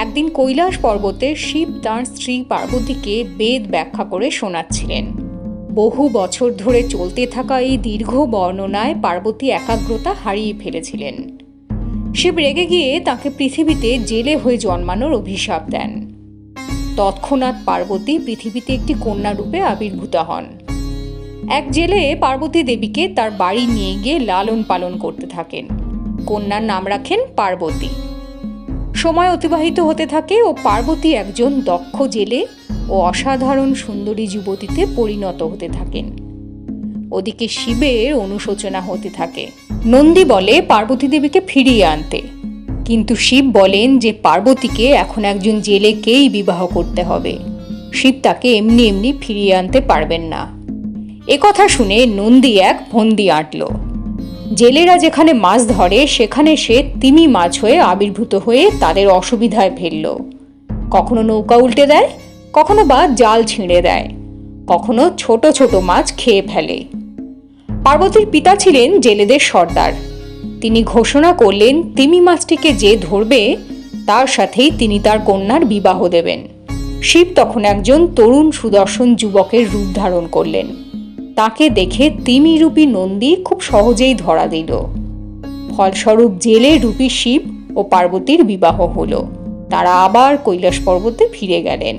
একদিন কৈলাস পর্বতে শিব তাঁর স্ত্রী পার্বতীকে বেদ ব্যাখ্যা করে শোনাচ্ছিলেন। বহু বছর ধরে চলতে থাকা এই দীর্ঘ বর্ণনায় পার্বতী একাগ্রতা হারিয়ে ফেলেছিলেন। শিব রেগে গিয়ে তাকে পৃথিবীতে জেলে হয়ে জন্মানোর অভিশাপ দেন। তৎক্ষণাৎ পার্বতী পৃথিবীতে একটি কন্যা রূপে আবির্ভূত হন। এক জেলে পার্বতী দেবীকে তার বাড়ি নিয়ে গিয়ে লালন পালন করতে থাকেন। কন্যার নাম রাখেন পার্বতী। সময় অতিবাহিত হতে থাকে ও পার্বতী একজন দক্ষ জেলে ও অসাধারণ সুন্দরী যুবতীতে পরিণত হতে থাকেন। ওদিকে শিবের অনুশোচনা হতে থাকে। নন্দী বলে পার্বতী দেবীকে ফিরিয়ে আনতে। কিন্তু শিব বলেন যে পার্বতীকে এখন একজন জেলেকেই বিবাহ করতে হবে। শিব তাকে এমনি এমনি ফিরিয়ে আনতে পারবেন না। একথা শুনে নন্দী এক ফন্দি আঁটল। জেলেরা যেখানে মাছ ধরে, সেখানে সে তিমি মাছ হয়ে আবির্ভূত হয়ে তাদের অসুবিধায় ফেলল। কখনো নৌকা উল্টে দেয়, কখনো বা জাল ছিঁড়ে দেয়। কখনো ছোট ছোট মাছ খেয়ে ফেলে। পার্বতীর পিতা ছিলেন জেলেদের সর্দার। তিনি ঘোষণা করলেন, তিমি মাছটিকে যে ধরবে, তার সাথেই তিনি তার কন্যার বিবাহ দেবেন। শিব তখন একজন তরুণ সুদর্শন যুবকের রূপ ধারণ করলেন। তাকে দেখে তিমিরূপী নন্দী খুব সহজেই ধরা দিল। ফলস্বরূপ জেলে রূপী শিব ও পার্বতীর বিবাহ হলো। তারা আবার কৈলাস পর্বতে ফিরে গেলেন।